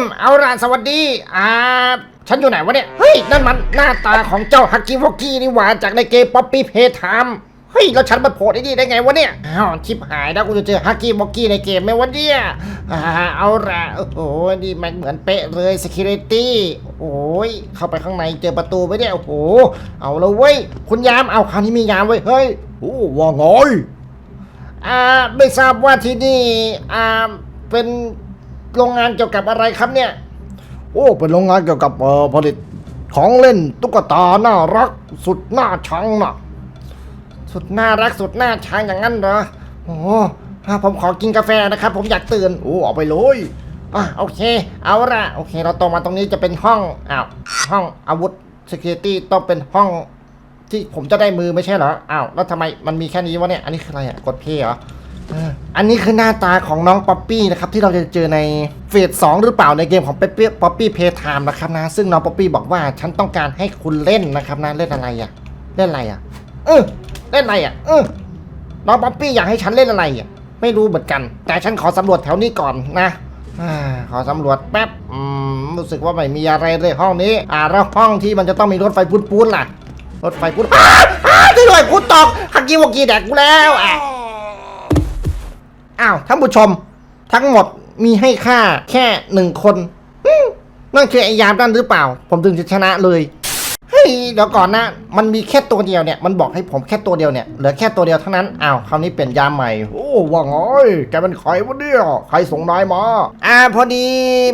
มเอาล่ะสวัสดี อ่า ฉันอยู่ไหนวะเนี่ย เฮ้ย นั่นมันหน้าตาของเจ้าฮักกี้วอกกี้นี่หว่าจากในเกมป๊อปปี้เพย์ไทม์เฮ้ย แล้วฉันมาโผล่ที่นี่ได้ไงวะเนี่ย อ้าว ชิบหายแล้วกูจะเจอฮักกี้วอกกี้ในเกมไหมวะเนี่ย อ่า เอาล่ะโอ้โห นี่แม่งเหมือนเป๊ะเลย security โอ้ย เข้าไปข้างในเจอประตูไหมเนี่ยโอ้โห เอาแล้วเว้ย คุณยาม เอาคราวนี้มียามเว้ย เฮ้ย โอ้ว่าไงอ่า ไม่ทราบว่าที่นี่ อ่า เป็น โรงงานเกี่ยวกับอะไรครับเนี่ย โอ้เป็นโรงงานเกี่ยวกับเอ่อผลิตของเล่นตุ๊กตาน่ารัก สุดน่าชังน่ะสุดน่ารักสุดน่าชังอย่างนั้นเหรอโอ้อ่าผมขอกินกาแฟนะครับ ผมอยากตื่นโอ้เอาไปเลยอะโอเค เอาละโอเค เราตรงมาตรงนี้จะเป็นห้องอ้าวห้องอาวุธ security ต้องเป็นห้องที่ผมจะได้มือไม่ใช่เหรออ้าวแล้วทำไมมันมีแค่นี้วะเนี่ยอันนี้คืออะไรอะกดเพย์เหรอเอันนี้คือหน้าตาของน้องป๊อปปี้นะครับที่เราจะเจอในเฟสสองหรือเปล่าในเกมของป๊อปปี้ป๊อปปี้เพย์ไทม์นะครับนะซึ่งน้องป๊อปปี้บอกว่าฉันต้องการให้คุณเล่นนะครับนะเล่นอะไรอะเล่นอะไรอะเออเล่นอะไรอะเออน้องป๊อปปี้อยากให้ฉันเล่นอะไรอะไม่รู้เหมือนกัน แต่ฉันขอสำรวจแถวนี้ก่อนนะอขอสำรวจแป๊บอืมรู้สึกว่าไม่มีอะไรเลยห้องนี้ อ่าแล้วห้องที่มันจะต้องมีรถไฟปูนๆล่ะ รถไฟปูนอ้าอ้าช่วยด้วยกูตกฮักกี้วอกกี้แดกกูแล้วอะ อ้าวท่านผู้ชม ทั้งหมดมีให้ค่าแค่หนึ่งคนนั่นคือไอ้ยามนั่นหรือเปล่า ผมถึงจะชนะเลย ฮ้ยเดี๋ยวก่อนนะมันมีแค่ตัวเดียวเนี่ยมันบอกให้ผมแค่ตัวเดียวเนี่ยเหลือแค่ตัวเดียวเท่านั้นอ้าวคราวนี้เปลี่ยนยามใหม่โอ้ว่าไงแกเป็นใครวะเนี่ยใครส่งนายมาอ่าพอดี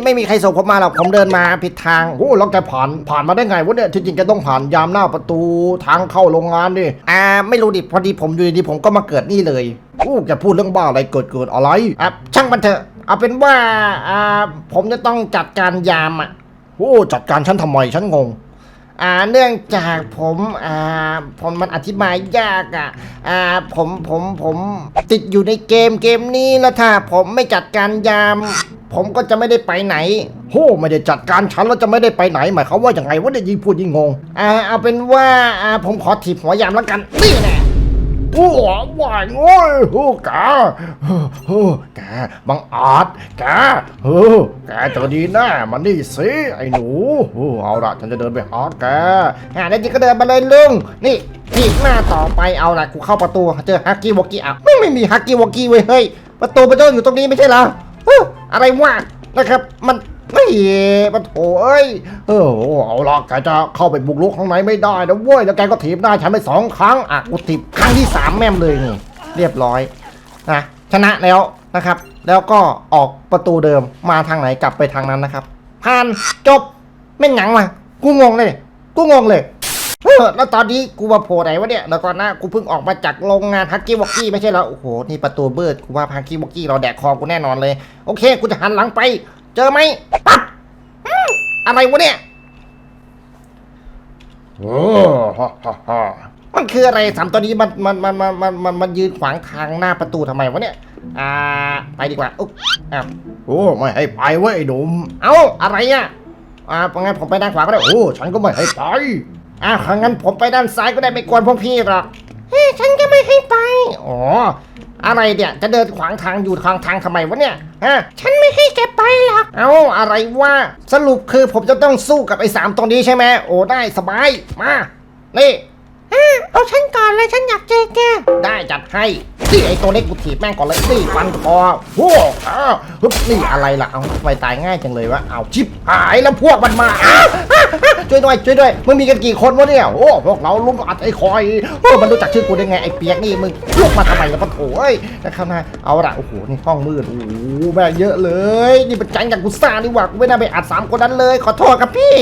ไม่มีใครส่งผมมาหรอกผมเดินมาผิดทางโอ้แล้วแกผ่านผ่านมาได้ไงวะเนี่ยที่จริงแกต้องผ่านยามหน้าประตูทางเข้าโรงงานดิอ่าไม่รู้ดิพอดีผมอยู่ดีๆผมก็มาเกิดนี่เลยโอ้แกพูดเรื่องบ้าอะไรเกิดเกิดอะไรอะช่างมันเถอะเอาเป็นว่าอ่าผมจะต้องจัดการยามอะโอ้จัดการฉันทำไมฉันงง อ่าเนื่องจากผมอ่าผมมันอธิบายยากอะอ่าผมผมผมติดอยู่ในเกมเกมนี้แล้วถ้าผมไม่จัดการยาม ผมก็จะไม่ได้ไปไหนโอ้ไม่ได้จัดการฉันแล้วจะไม่ได้ไปไหนหมายความว่าอย่างไงวะเนี่ยยิ่งพูดยิ่งงงอ่าเอาเป็นว่าอ่าผมขอถีบหัวยามแล้วกันนี่แน่ โอ้ว่าโง่ยโอ้แกโอ้แกบังอาจแกเออแกจะดีแน่มานี่สิไอ้หนูโอ้เอาละฉันจะเดินไปหาแกอ่าแล้วจีก็เดินมาเลยลุงนี่ถีบหน้าต่อไปเอาละกูเข้าประตูเจอฮักกี้วอกกี้อะไม่ไม่มีฮักกี้วอกกี้เว้ยเฮ้ยประตูมันต้องอยู่ตรงนี้ไม่ใช่เหรออะไรวะนะครับมัน ไม่มันโถเอ้ย เออเอาละแกจะเข้าไปบุกรุกข้างในไม่ได้นะเว้ย แล้วแกก็ถีบได้ฉันไปสองครั้ง อะกูถีบครั้งที่สามแม่มเลยนี่ เรียบร้อยนะชนะแล้วนะครับ แล้วก็ออกประตูเดิมมาทางไหนกลับไปทางนั้นนะครับผ่านจบไม่หยังมากูงงเลย กูงงเลยเออแล้วตอนนี้กูมาโผล่ไหนวะเนี่ยแล้วก่อนหน้ากูเพิ่งออกมาจากโรงงานฮักกี้วอกกี้ไม่ใช่เหรอโอ้โหนี่ประตูเบิดกูว่าฮักกี้วอกกี้เราแดกคอกูแน่นอนเลย โอเค กูจะหันหลังไป เจอไหมปั๊บอืมอะไรวะเนี่ยเออฮ่าฮ่าฮ่ามันคืออะไรสามตัวนี้มันมันมันมันมันมันมันยืนขวางทางหน้าประตูทำไมวะเนี่ย อ่า ไปดีกว่าอุ๊บอ้าวโอ้ไม่ให้ไปเว้ยไอ้หนุ่มเอ้าอะไรอะอ่างั้นผมไปด้านขวาก็ได้โอ้โอ้ฉันก็ไม่ให้ไปอ้าวงั้นผมไปด้านซ้ายก็ได้ไม่กวนพวกพี่หรอก เฮ้ยฉันก็ไม่ให้ไป อ๋อ อะไรเนี่ยจะเดินขวางทางอยู่ขวางทางทำไมวะเนี่ยฮะฉันไม่ให้แกไปหรอกเอ้าอะไรวะสรุปคือผมจะต้องสู้กับไอ้สามตัวนี้ใช่ไหมโอ้ได้สบายมานี่ เอาฉันก่อนเลยฉันอยากเจอแกได้จัดให้นี่ไอ้ตัวเล็กกูถีบแม่งก่อนเลยนี่ฟันคอโอ้อ้าวฮึบนี่อะไรล่ะเอาไมตายง่ายจังเลยวะเอาชิบหายแล้วพวกมันมาอ้าวอ้าวอ้าวช่วยด้วยช่วยด้วยมึงมีกันกี่คนวะเนี่ยโอ้พวกเราลุมอัดไอ้คอยโอ้มันรู้จักชื่อกูได้ไงไอ้เปียกนี่มึงลุกมาทำไมล่ะปะโถเอ้ยนะครับนะเอาละโอ้โหนี่ห้องมืดโอ้โหแม่งเยอะเลย นี่เป็นแก๊งจากกุซ่านี่หว่ากูไม่น่าไปอัดสามคนนั้นเลย ขอโทษครับพี่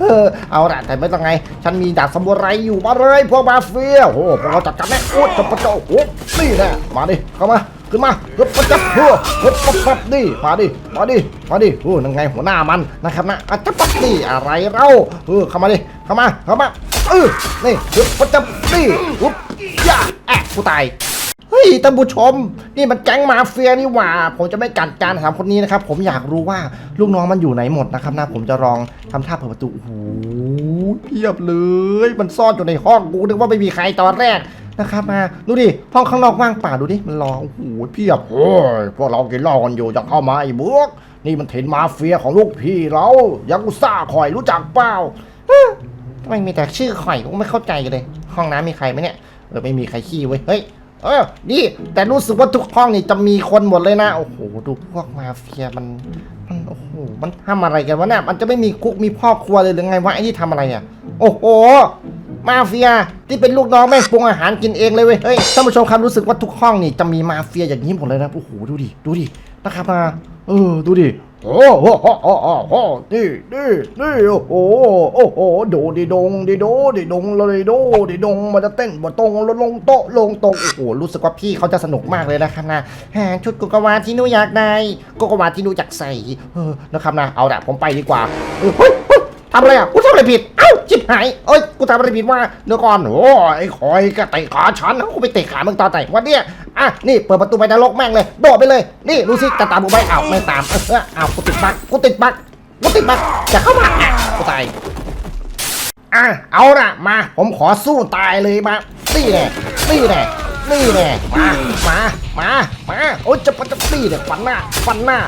เออเอาละแต่ไม่ต้องไง ฉันมีดาบสมุไรอยู่มาเลยพวกมาเฟียโอ้โหพวกเราจัดการแน่โอ้จับปะเจ้าโอ้นี่แน่มาดิเข้ามาขึ้นมาฮึบปะจับหัวฮึบปับปับดิมาดิมาดิมาดิโอ้นั่นไงหัวหน้ามันนะครับนะอะจับปั๊บดิอะไรเราเออเข้ามาดิเข้ามาเข้ามาเออนี่ฮึบปะจับดิอุ๊บย่าแอะกูตายเฮ้ยท่านผู้ชม นี่มันแก๊งมาเฟียนี่หว่า ผมจะไม่กัดการถามคนนี้นะครับ ผมอยากรู้ว่าลูกน้องมันอยู่ไหนหมดนะครับนะผมจะลองทำท่าเปิดประตูโอ้โห เพียบเลย มันซ่อนอยู่ในห้องกูนึกว่าไม่มีใครตอนแรกนะครับมาดูดิห้องข้างนอกว่างเปล่าดูดิมันรอโอ้โหเพียบโอ้ยพวกเรากินเหล้ากันอยู่จะเข้ามาไอ้บวกนี่มันเห็นมาเฟียของลูกพี่เรายากุซ่าคอยรู้จักเปล่าทำไมมีแต่ชื่อข่อยกูไม่เข้าใจเลย ห้องน้ำมีใครไหมเนี่ยเออไม่มีใครขี้เว้ยเฮ้ย เออดีแต่รู้สึกว่าทุกห้องนี่จะมีคนหมดเลยนะ โอ้โห ดูพวกมาเฟียมัน มัน โอ้โห มันทำอะไรกันวะเนี่ยมันจะไม่มีคุกมีพ่อครัวเลยหรือไงวะไอ้นี่ทำอะไรเนี่ยโอ้โห มาเฟียที่เป็นลูกน้องแม่งปรุงอาหารกินเองเลยเว้ย เฮ้ย ท่านผู้ชมครับรู้สึกว่าทุกห้องนี่จะมีมาเฟียอย่างนี้หมดเลยนะ โอ้โห ดูดิ ดูดินะครับนะเออ ดูดิ โอ้โหโอ้โหโอ้โหโอ้โหนี่นี่นี่โอ้โหโอ้โหโดดิดงดิโดดิดงเลยโดดิดงมันจะเต้นบนตรงลงโต๊ะลงตรงโอ้โหรู้สึกว่าพี่เขาจะสนุกมากเลยนะครับนะแหมชุดกุกวาที่หนูอยากได้กุกวาที่หนูอยากใส่เออนะครับนะเอาละผมไปดีกว่าเฮ้ยทำอะไรอะกูทำอะไรผิดเอ้าจิบหายเอ้ยกูทำอะไรผิดว่ะเดี๋ยวก่อนโอ้ยไอ้คอยก็เตะขาฉันเอ้ากูไปเตะขามึงตอนไหนวันเนี้ย อะนี่เปิดประตูไปนรกแม่งเลยโดดไปเลย นี่ดูสิจะตามกูไปเอ้าไม่ตามเอออ้ากูติดบั๊กกูติดบั๊กกูติดบั๊กจะเข้ามาอะกูตายอะเอาละมาผมขอสู้ตายเลยมานี่แน่นี่แน่นี่แน่มามามามาโอ้ยจะปัดจะนี่เนี่ยฟันหน้าฟันหน้า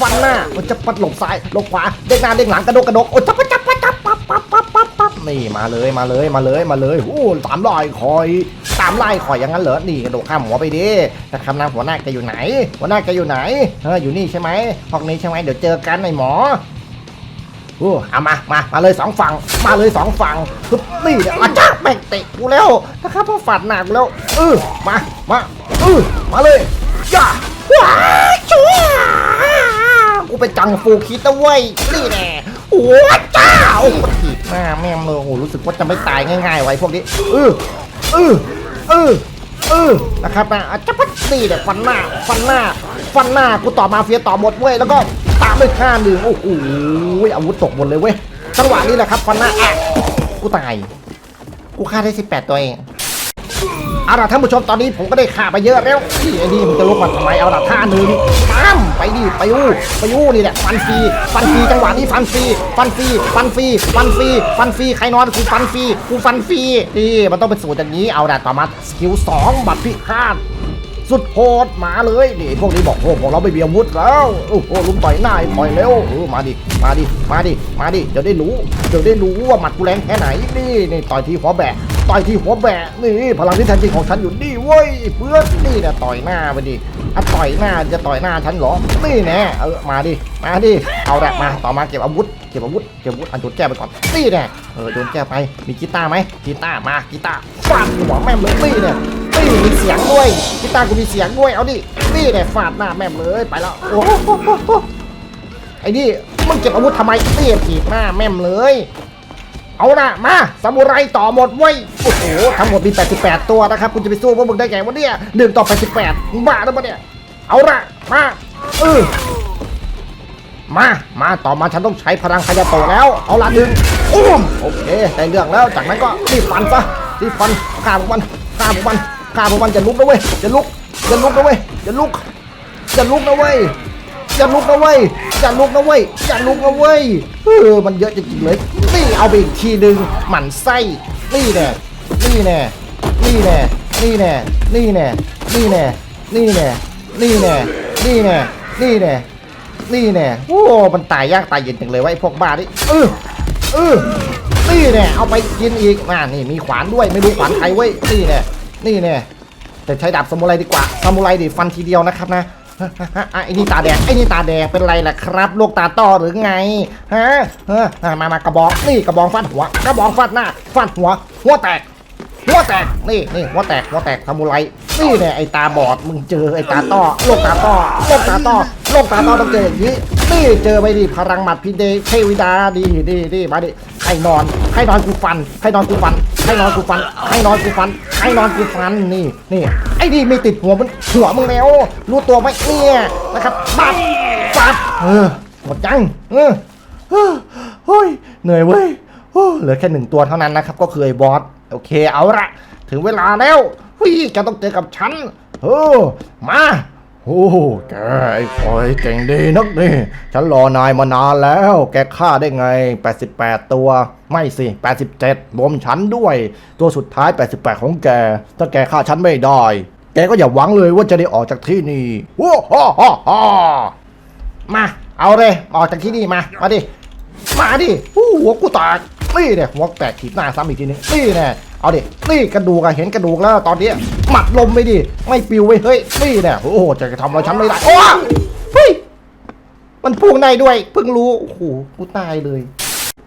ฟันหน้าโอ้จะปัดหลบซ้ายหลบขวาเด้งหน้าเด้งหลังกระโดดกระโดดโอ้ย นี่มาเลยมาเลยมาเลยมาเลยโอ้ตามไล่คอยตามไล่คอยอย่างนั้นเหรอนี่กระโดดข้ามหัวไปดิแต่คำนางหัวหน้าแกอยู่ไหน หัวหน้าแกอยู่ไหนเอออยู่นี่ใช่ไหมห้องนี้ใช่ไหมเดี๋ยวเจอกันไอ้หมอโอ้เอามามา มาเลยสองฝั่ง มาเลยสองฝั่งปึ๊บนี่เนี่ยมาจ้าแม่งเตะกูแล้วนะครับเพราะฝัดหนักแล้ว เออมา มาเออมาเลยย่าว้าชัวกูเป็นจังฟูคิดนะเว้ยนี่แน่ โอ้เจ้าโอ้ตีหน้าแม่เลยโอ้โหรู้สึกว่าจะไม่ตายง่ายๆไว้พวกนี้เออเออเออเออนะครับนะจะพัดนี่เนี่ยฟันหน้าฟันหน้าฟันหน้ากูต่อมาเฟียต่อหมดเว้ยแล้วก็ตามด้วยข้าหนึ่งโอ้โหอาวุธตกหมดเลยเว้ยจังหวะนี้แหละครับฟันหน้าอะกูตายกูฆ่าได้ 18 ตัวเอง เอาล่ะท่านผู้ชมตอนนี้ผมก็ได้ฆ่าไปเยอะแล้วนี่ไอ้นี่มันจะลุกมาทำไมเอาล่ะท่าหนึ่งปั๊มไปดิไปอู้ไปอู้นี่แหละฟันฟรีฟันฟรีจังหวะนี้ฟันฟรีฟันฟรีฟันฟรีฟันฟรีฟันฟรีใครนอนกูฟันฟรีกูฟันฟรีนี่มันต้องเป็นสูตรอย่างนี้เอาล่ะต่อมาสกิลสองบัตรพิฆาตสุดโหดมาเลยนี่พวกนี้บอกโอ้พวกเราไม่มีอาวุธแล้วโอ้โหลุมต่อยหน้าให้ต่อยเร็วเออมาดิมาดิมาดิมาดิเดี๋ยวได้รู้เดี๋ยวได้รู้ว่าหมัดกูแรงแค่ไหนนี่นี่ต่อยที่หัวแบะ ที่หัวแบะนี่พลังที่แท้จริงของฉันอยู่นี่เว้ยเพื่อนนี่นะต่อยหน้าไปดิอะต่อยหน้าจะต่อยหน้าฉันเหรอนี่แน่เออมาดิมาดิเอาแหละมาต่อมาเก็บอาวุธเก็บอาวุธเก็บอาวุธอันโดนแก้ไปก่อนนี่แน่เออโดนแก้ไปมีกีตาร์ไหมกีตาร์มากีตาร์ฟาดหัวแม่เลยนี่เนี่ยนี่มีเสียงด้วยกีตาร์กูมีเสียงด้วยเอาดินี่แหละฟาดหน้าแม่มเลยไปแล้วโอ้โหไอ้นี่มึงเก็บอาวุธทำไมเตี้ยถีบหน้าแม่มเลย เอาละมาซามูไรต่อหมดเว้ยโอ้โหทั้งหมดมี 88 ตัวนะครับคุณจะไปสู้พวกมึงได้ไงวะเนี่ยหนึ่งต่อ88บ้าหรือเปล่าเนี่ยเอาละมาเออมา มาต่อมาฉันต้องใช้พลังคายาโตแล้ว เอาละหนึ่งอุ้มโอเคได้เรื่องแล้ว จากนั้นก็รีบฟันซะรีบฟันฆ่าพวกมันฆ่าพวกมันฆ่าพวกมันอย่าลุกนะเว้ยอย่าลุกอย่าลุกนะเว้ยอย่าลุกอย่าลุกนะเว้ย อย่าลุกนะเว้ยอย่าลุกนะเว้ยอย่าลุกนะเว้ยเออมันเยอะจริงๆเลยนี่เอาไปอีกทีหนึ่งหมั่นไส้นี่แน่นี่แน่นี่แน่นี่แน่นี่แน่นี่แน่นี่แน่นี่แน่นี่แน่นี่แน่นี่แน่โอ้มันตายยากตายเย็นจังเลยว่าไอ้พวกบ้านี่เออเออนี่แน่เอาไปกินอีกมานี่มีขวานด้วยไม่รู้ขวานใครเว้ยนี่แน่นี่แน่แต่ใช้ดาบซามูไรดีกว่าซามูไรดิฟันทีเดียวนะครับนะ อะไอ้นี่ตาแดงไอ้นี่ตาแดงเป็นไรล่ะครับลูกตาต้อหรือไงฮะเออมามากระบอกนี่กระบอกฟาดหัวกระบอกฟาดหน้าฟาดหัว หัวแตก หัวแตกนี่นี่หัวแตกหัวแตกซามูไรนี่เนี่ยไอ้ตาบอดมึงเจอไอ้ตาต้อโลกตาต้อโลกตาต้อโลกตาต้อต้องเจออย่างนี้นี่เจอไปดิพลังหมัดพินเดเทวิดาดีดีดีมาดิใครนอนใครนอนกูฟันใครนอนกูฟัน ใครนอนกูฟันใครนอนกูฟันใครนอนกูฟัน นี่ นี่ ไอ้นี่ไม่ติดหัวมันหัวมึงแล้ว รู้ตัวไหมเนี่ยนะครับบัดบัดเออ หมดยัง เออเฮ้ยเฮ้ยเหนื่อยเว้ยเหลือแค่หนึ่งตัวเท่านั้นนะครับ ก็คือไอ้บอส โอเค เอาละ ถึงเวลาแล้วเฮ้ยแกต้องเจอกับฉัน เออ มา โอ้แกไอ้คอยเก่งดีนักนี่ ฉันรอนายมานานแล้ว แกฆ่าได้ไง 88 ตัว ไม่สิ 87รวมฉันด้วย ตัวสุดท้าย 88 ของแก ถ้าแกฆ่าฉันไม่ได้ แกก็อย่าหวังเลยว่าจะได้ออกจากที่นี่ว้าฮ่าฮ่าฮ่ามา เอาเลย ออกจากที่นี่มา มาดิ มาดิหัวกูแตกนี่เนี่ยหัวแตกถีบหน้าซ้ำอีกทีนึงนี่แน่ เอาดินี่กระดูกอะเห็นกระดูกแล้วตอนนี้หมัดลมไปดิไม่ปิวไปเฮ้ยนี่เนี่ยโอ้โหจะทำอะไรฉันไม่ได้โอ้เฮ้ยมันพุ่งในด้วยเพิ่งรู้โอ้โหกูตายเลย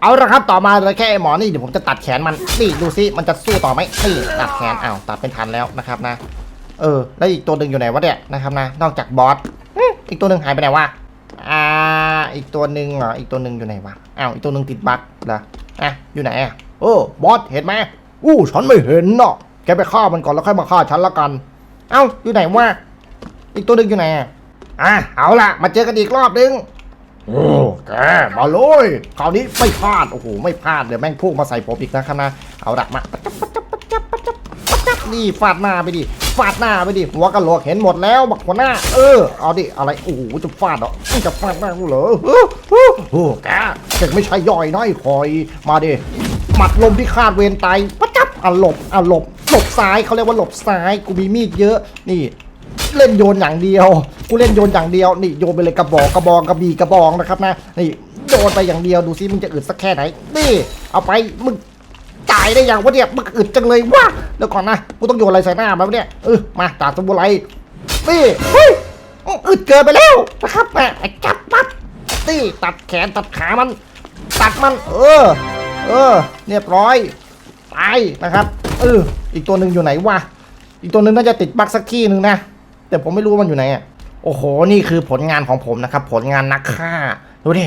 เอาละครับต่อมาเลยแค่หมอนี่เดี๋ยวผมจะตัดแขนมันนี่ดูซิมันจะสู้ต่อไหมนี่ตัดแขนอ้าวตัดเป็นทันแล้วนะครับนะ เออ แล้วอีกตัวหนึ่งอยู่ไหนวะเนี่ยนะครับนะ นอกจากบอสอีกตัวหนึ่งหายไปไหนวะอ่าอีกตัวหนึ่งเหรออีกตัวหนึ่งอยู่ไหนวะอ้าวอีกตัวหนึ่งติดบั๊กเหรออะอยู่ไหนอะโอ้บอสเห็นไหม อู้ฉันไม่เห็นเนาะแกไปฆ่ามันก่อนแล้วค่อยมาฆ่าฉันละกัน เอ้าอยู่ไหนวะอีกตัวหนึ่งอยู่ไหนอะเอาละมาเจอกันอีกรอบนึงโอ้แกมาเลยคราวนี้ไม่พลาดโอ้โหไม่พลาดเดี๋ยวแม่งพุ่งมาใส่ผมอีกนะครับนะเอาดักมาปัจจับปัจจับปัจจับปัจจับปัจจับนี่ฟาดหน้าไปดิฟาดหน้าไปดิหัวกะโหลกเห็นหมดแล้วบักหัวหน้า เออเอาดิอะไรโอ้โหจะฟาดเหรอจะฟาดหน้ากูเหรอเออเออโอ้แกแกไม่ใช่ย่อยน้อยคอย มาดิหมัดลมที่คาดเวรไตปัจ อะหลบอะหลบหลบซ้ายเขาเรียกว่าหลบซ้ายกูมีมีดเยอะนี่เล่นโยนอย่างเดียว กูเล่นโยนอย่างเดียว นี่โยนไปเลยกระบอกกระบองกระบี่กระบองนะครับนะ นี่โยนไปอย่างเดียวดูซิมึงจะอึดสักแค่ไหน นี่ เอาไปมึงจ่ายได้อย่างวะเนี่ยมึงอึดจังเลยว้าเดี๋ยวก่อนนะ กูต้องโยนอะไรใส่หน้ามันวะเนี่ยเออมาจากสมุไรนี่เฮ้ยอึดเกินไปแล้วนะครับแม่ไอ้จับปั๊บนี่ตัดแขนตัดขามัน ตัดมัน เออ เออเรียบร้อย ตายนะครับเอออีกตัวหนึ่งอยู่ไหนวะอีกตัวหนึ่งน่าจะติดบั๊กสักที่หนึ่งนะแต่ผมไม่รู้ว่ามันอยู่ไหนอะโอ้โหนี่คือผลงานของผมนะครับ ผลงานนักฆ่าดูดิ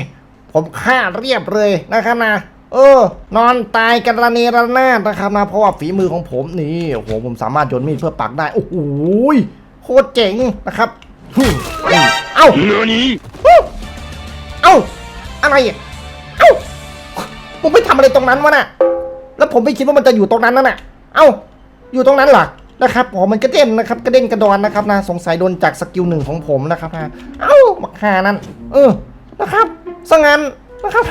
ผมฆ่าเรียบเลยนะครับนะเออ นอนตายกันระเนระนาดนะครับนะเพราะว่าฝีมือของผมนี่โอ้โหผมสามารถโยนมีดเพื่อปักได้โอ้โหโคตรเจ๋งนะครับฮึ่มนี่เอ้าฮึ่มเอ้าอะไรอะเอ้าผมไม่ทำอะไรตรงนั้นวะน่ะ แล้วผมไม่คิดว่ามันจะอยู่ตรงนั้นนั่นน่ะเอ้า อยู่ตรงนั้นเหรอ นะครับผมมันกระเด็นนะครับกระเด็นกระดอนนะครับนะ สงสัยโดนจากสกิลหนึ่งของผมนะครับนะ เอ้าบักฮานั่น เออ นะครับซะงั้นนะครับ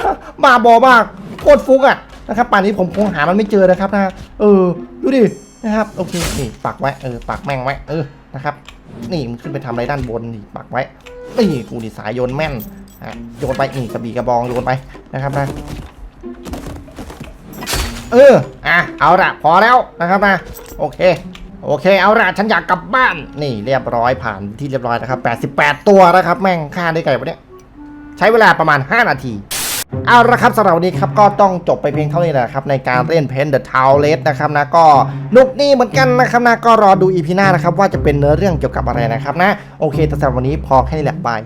บาบอมากโคตรฟุกอะนะครับป่านนี้ผมคงหามันไม่เจอนะครับนะ เออ ดูดิ นะครับ โอเค นี่ปักไว้ เออ ปักแม่งไว้ เออ นะครับ นี่มันขึ้นไปทำอะไรด้านบนนี่ปักไว้ นี่กูนี่สายโยนแม่นอะโยนไปนี่กระบี่กระบองโยนไปนะครับนะ เออ อะ เอาละพอแล้วนะครับนะ โอเค โอเค เอาละฉันอยากกลับบ้าน นี่เรียบร้อยผ่านที่เรียบร้อยนะครับ 88 ตัวนะครับ แม่งฆ่าได้ไงวะเนี่ย ใช้เวลาประมาณ 5 นาทีเอาละครับสำหรับวันนี้ครับก็ต้องจบไปเพียงเท่านี้แหละครับในการเล่นเพนเดอะทาวเลสนะครับนะก็นุกนี่เหมือนกันนะครับนะก็รอดูอีพีหน้านะครับว่าจะเป็นเนื้อเรื่องเกี่ยวกับอะไรนะครับนะโอเคแต่สำหรับวันนี้พอแค่นี้แหละบาย